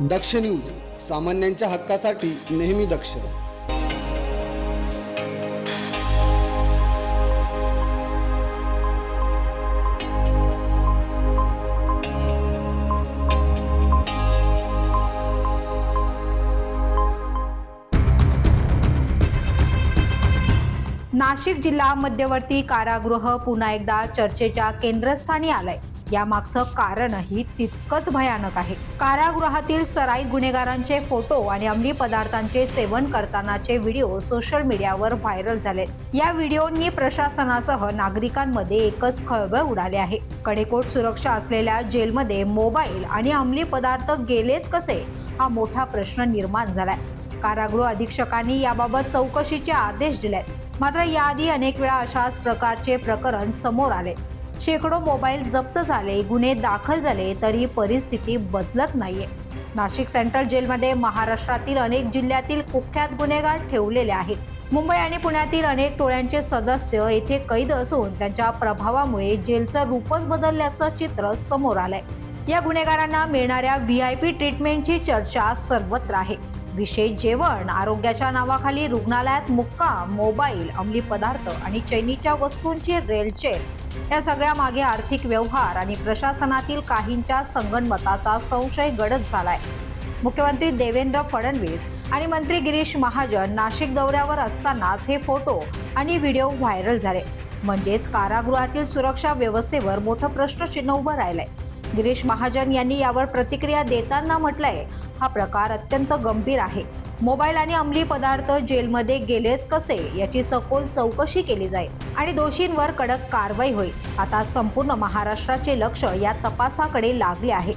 दक्ष news सामान्यांच्या हक्कासाठी नेहमी दक्ष. नाशिक जिल्हा मध्यवर्ती कारागृह पुन्हा एकदा चर्चेच्या केंद्रस्थानी आलंय. यामागचं कारणही तितकंच भयानक आहे. कारागृहातील सराई गुन्हेगारांचे फोटो आणि अंमली पदार्थांचे सेवन करतानाचे व्हिडिओ सोशल मीडियावर व्हायरल झालेत या व्हिडिओंनी प्रशासनासह नागरिकांमध्ये एकच खळबळ उडाली आहे. कडेकोट सुरक्षा असलेल्या जेलमध्ये मोबाईल आणि अंमली पदार्थ गेलेच कसे? हा मोठा प्रश्न निर्माण झालाय. कारागृह अधीक्षकांनी याबाबत चौकशीचे आदेश दिले मात्र याआधी अनेक वेळा अशाच प्रकारचे प्रकरण समोर आले. शेकडो मोबाईल जप्त झाले गुन्हे दाखल झाले तरी परिस्थिती बदलत नाहीये. नाशिक सेंट्रल जेलमध्ये महाराष्ट्रातील अनेक जिल्ह्यातील कुख्यात गुन्हेगार ठेवलेले आहेत. मुंबई आणि पुण्यातील अनेक टोळ्यांचे सदस्य येथे कैद असून त्यांच्या प्रभावामुळे जेलचं रूपच बदलल्याचं चित्र समोर आलंय. या गुन्हेगारांना मिळणाऱ्या व्ही आय पी ट्रीटमेंटची चर्चा सर्वत्र आहे. विशेष जेवण आरोग्याच्या नावाखाली रुग्णालयात मुक्काम मोबाईल अंमली पदार्थ आणि चैनीच्या वस्तूंची रेलचेल. या सगळ्या मागे आर्थिक व्यवहार आणि प्रशासनातील काहींच्या संगणमताचा संशय गडद झालाय. मुख्यमंत्री देवेंद्र फडणवीस आणि मंत्री गिरीश महाजन नाशिक दौऱ्यावर असतानाच हे फोटो आणि व्हिडिओ व्हायरल झाले. म्हणजेच कारागृहातील सुरक्षा व्यवस्थेवर मोठं प्रश्नचिन्ह उभं राहिलंय. गिरीश महाजन यांनी यावर प्रतिक्रिया देताना म्हटलंय हा प्रकार अत्यंत गंभीर आहे. मोबाईल आणि अंमली पदार्थ जेलमध्ये गेलेच कसे याची सखोल चौकशी केली जाईल आणि दोषींवर कडक कारवाई होईल. आता संपूर्ण महाराष्ट्राचे लक्ष या तपासाकडे लागले आहे.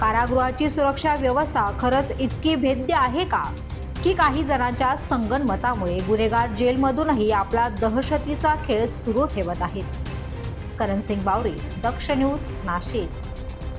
कारागृहाची सुरक्षा व्यवस्था खरंच इतकी भेद्य आहे का? की काही जणांच्या संगनमतामुळे गुन्हेगार जेलमधूनही आपला दहशतीचा खेळ सुरू ठेवत आहेत. करण सिंग बावरी दक्ष न्यूज नाशिक.